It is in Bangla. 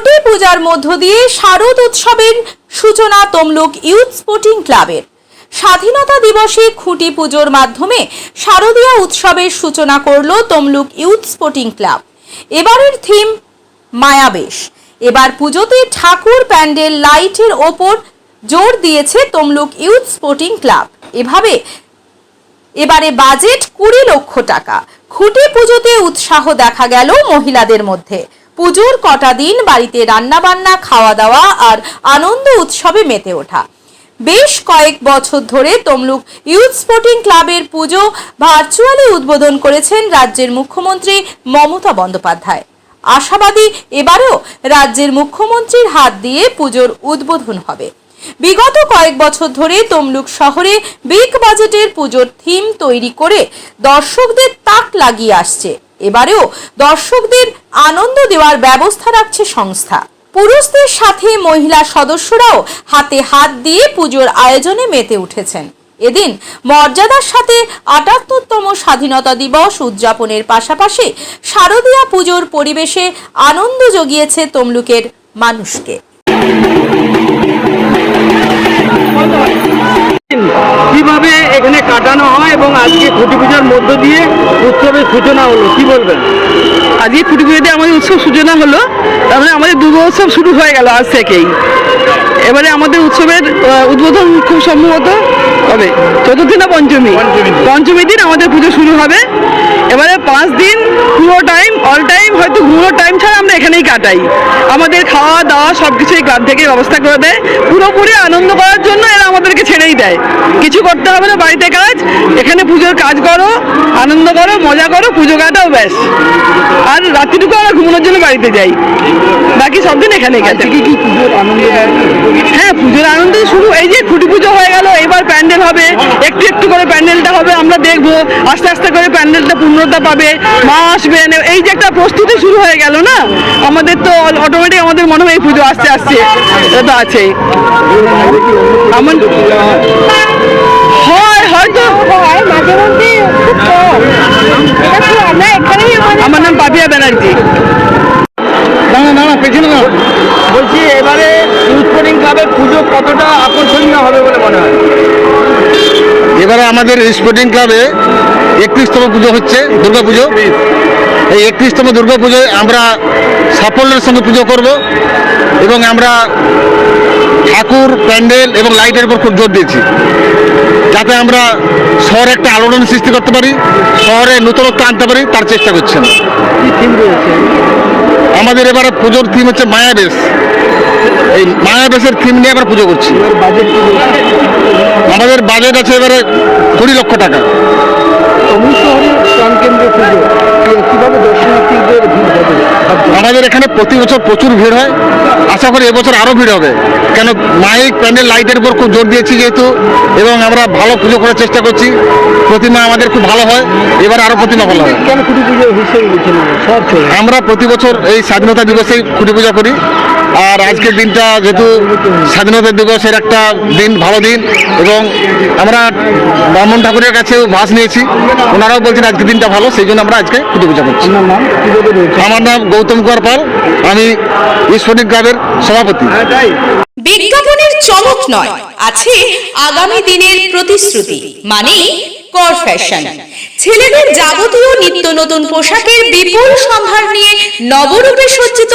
খুঁটি পূজার মধ্য দিয়ে শারদ উৎসবের সূচনা তমলুক ইউথ স্পোর্টিং ক্লাবের। স্বাধীনতা দিবসে খুঁটি পুজোর মাধ্যমে শারদীয় উৎসবের সূচনা করল তমলুক ইউথ স্পোর্টিং ক্লাব। এবারের থিম, মায়াবেশ। এবার পুজোতে ঠাকুর প্যান্ডেল লাইটের ওপর জোর দিয়েছে তমলুক ইউথ স্পোর্টিং ক্লাব। এভাবে, এবারে বাজেট কুড়ি লক্ষ টাকা। খুঁটি পুজোতে উৎসাহ দেখা গেল মহিলাদের মধ্যে। পুজোর কটা দিন বাড়িতে রান্নাবান্না খাওয়া দাওয়া আর আনন্দ উৎসবে মেতে ওঠা। বেশ কয়েক বছর ধরে তমলুক ইউথ স্পোর্টিং ক্লাবের পুজো ভার্চুয়ালি উদ্বোধন করেছেন রাজ্যের মুখ্যমন্ত্রী মমতা বন্দ্যোপাধ্যায়। আশাবাদী এবারও রাজ্যের মুখ্যমন্ত্রীর হাত দিয়ে পুজোর উদ্বোধন হবে। বিগত কয়েক বছর ধরে তমলুক শহরে বিগ বাজেটের পুজোর থিম তৈরি করে দর্শকদের তাক লাগিয়ে আসছে। এবারেও দর্শকদের আনন্দ দেওয়ার ব্যবস্থা রাখছে সংস্থা। পুরুষদের সাথে মহিলা সদস্যরাও হাতে হাত দিয়ে পুজোর আয়োজনে মেতে উঠেছেন। এদিন মর্যাদার সাথে আটাত্তরতম স্বাধীনতা দিবস উদযাপনের পাশাপাশি শারদীয়া পুজোর পরিবেশে আনন্দ জগিয়েছে তমলুকের মানুষকে। কীভাবে এখানে কাটানো হয় এবং আজকে খুঁটি পূজার মধ্য দিয়ে উৎসবের সূচনা হলো কি বলবেন? আজকে খুঁটি পুজোতে আমাদের উৎসব সূচনা হলো তারপরে আমাদের দুর্গা উৎসব শুরু হয়ে গেল আজ থেকেই। এবারে আমাদের উৎসবের উদ্বোধন খুব সম্ভবত হবে চতুর্থী না পঞ্চমী? পঞ্চমী। দিন। আমাদের পুজো শুরু হবে। এবারে পাঁচ দিন পুরো টাইম অল টাইম হয়তো পুরো টাইম ছাড়া আমরা এখানেই কাটাই আমাদের খাওয়া দাওয়া সব কিছু এই ক্লাব থেকে ব্যবস্থা করে দেয়। পুরোপুরি আনন্দ করার জন্য এরা আমাদেরকে ছেড়েই দেয়। কিছু করতে হবে না বাড়িতে কাজ। এখানে পুজোর কাজ করো আনন্দ করো মজা করো পুজো কাটাও ব্যাস। আর রাত্রিটুকু আমরা ঘুমানোর জন্য বাড়িতে যাই। বাকি সব দিন এখানে গেছে হ্যাঁ পুজোর আনন্দ শুরু। এই যে খুঁটি পুজো হয়ে প্যান্ডেল হবে একটু একটু করে প্যান্ডেলটা হবে আমরা দেখব। আস্তে আস্তে করে প্যান্ডেলটা পূর্ণতা পাবে মা আসবেন এই যে একটা প্রস্তুতি শুরু হয়ে গেল না? আমাদের তো অটোমেটিক আমাদের মনে হয় এই পুজো আসতে আসছে। এটা তো আছেই। আমার হয় হয়তো হয় মাঝে মধ্যে খুব কম। এবারে আমাদের স্পোর্টিং ক্লাবে একত্রিশতম পুজো হচ্ছে, দুর্গা পুজো। এই একত্রিশতম দুর্গা পুজোয় আমরা সাফল্যের সঙ্গে পুজো করব এবং আমরা ঠাকুর, প্যান্ডেল এবং লাইটের উপর খুব জোর দিয়েছি। যাতে আমরা শহরে একটা আলোড়ন সৃষ্টি করতে পারি, শহরে নতুনত্ব আনতে পারি, তার চেষ্টা করছেন আমাদের এবারে পুজোর থিম হচ্ছে মায়াবেশ। এই মায়াবেশের থিম নিয়ে আমরা পুজো করছি। আমাদের বাজেট আছে এবারে কুড়ি লক্ষ টাকা। আমাদের এখানে প্রতি বছর প্রচুর ভিড় হয়। আশা করি এবছর আরও ভিড় হবে। কেন মাইক প্যান্ডেল লাইটের উপর খুব জোর দিয়েছি যেহেতু এবং আমরা ভালো পুজো করার চেষ্টা করছি। প্রতিমা আমাদের খুব ভালো হয়। এবার আরও প্রতিমা ভালো হয়। আমরা প্রতি বছর এই স্বাধীনতা দিবসেই খুঁটি পূজা করি। আর আজকের দিনটা যেহেতু স্বাধীনতা দিবসের একটা দিন ভালো দিন এবং আমরা ব্রাহ্মণ ঠাকুরের কাছেও ভাস নিয়েছি। ওনারাও বলছেন আজকের দিনটা ভালো সেই জন্য আমরা আজকে খুঁটি পূজা করছি আমার নাম গৌতম কুমার পাল আমি ঈশ্বরী ক্লাবের সভাপতি। বিজ্ঞাপনের চমক নয় আছে আগামী দিনের প্রতিশ্রুতি মানে কর ফ্যাশন ছেলেদের যাবতীয় নিত্য নতুন পোশাকের বিপুল সম্ভার নিয়ে নবরূপে সজ্জিত